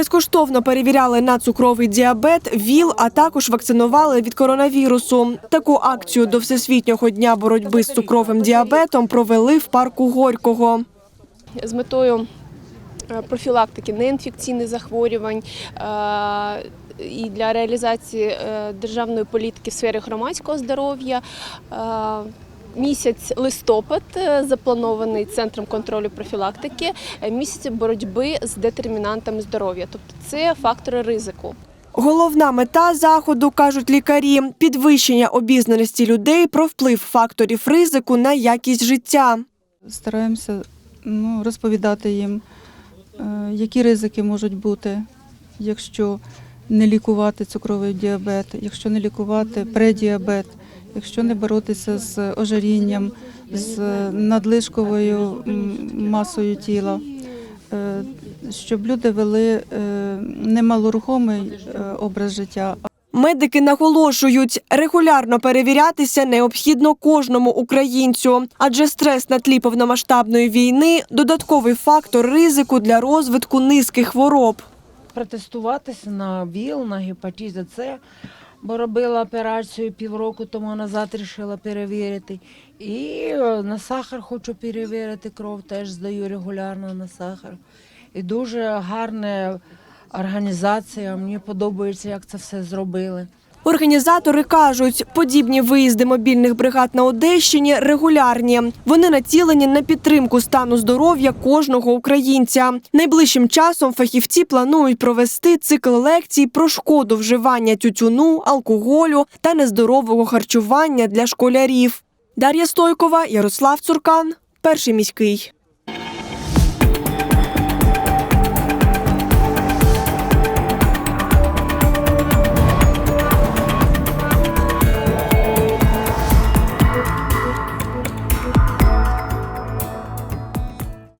Безкоштовно перевіряли на цукровий діабет, ВІЛ, а також вакцинували від коронавірусу. Таку акцію до Всесвітнього дня боротьби з цукровим діабетом провели в парку Горького. з метою е, профілактики неінфекційних захворювань е, і для реалізації е, державної політики в сфері громадського здоров'я. Місяць листопад е, запланований центром контролю профілактики е, місяць боротьби з детермінантами здоров'я, тобто це фактори ризику. Головна мета заходу, кажуть лікарі, підвищення обізнаності людей про вплив факторів ризику на якість життя. Стараємося ну, розповідати їм, е, які ризики можуть бути, якщо не лікувати цукровий діабет, якщо не лікувати предіабет, якщо не боротися з ожирінням, з надлишковою масою тіла, Е, щоб люди вели е, немалорухомий е, образ життя, Медики наголошують, регулярно перевірятися необхідно кожному українцю, адже стрес на тлі повномасштабної війни додатковий фактор ризику для розвитку низки хвороб. протестуватися на ВІЛ, на гепатит С, бо робила операцію півроку тому назад, вирішила перевірити. І е, на сахар хочу перевірити кров, теж здаю регулярно на сахар. І дуже гарна організація, мені подобається, як це все зробили. Організатори кажуть, подібні виїзди мобільних бригад на Одещині регулярні. Вони націлені на підтримку стану здоров'я кожного українця. Найближчим часом фахівці планують провести цикл лекцій про шкоду вживання тютюну, алкоголю та нездорового харчування для школярів. Дар'я Стойкова, Ярослав Цуркан, перший міський.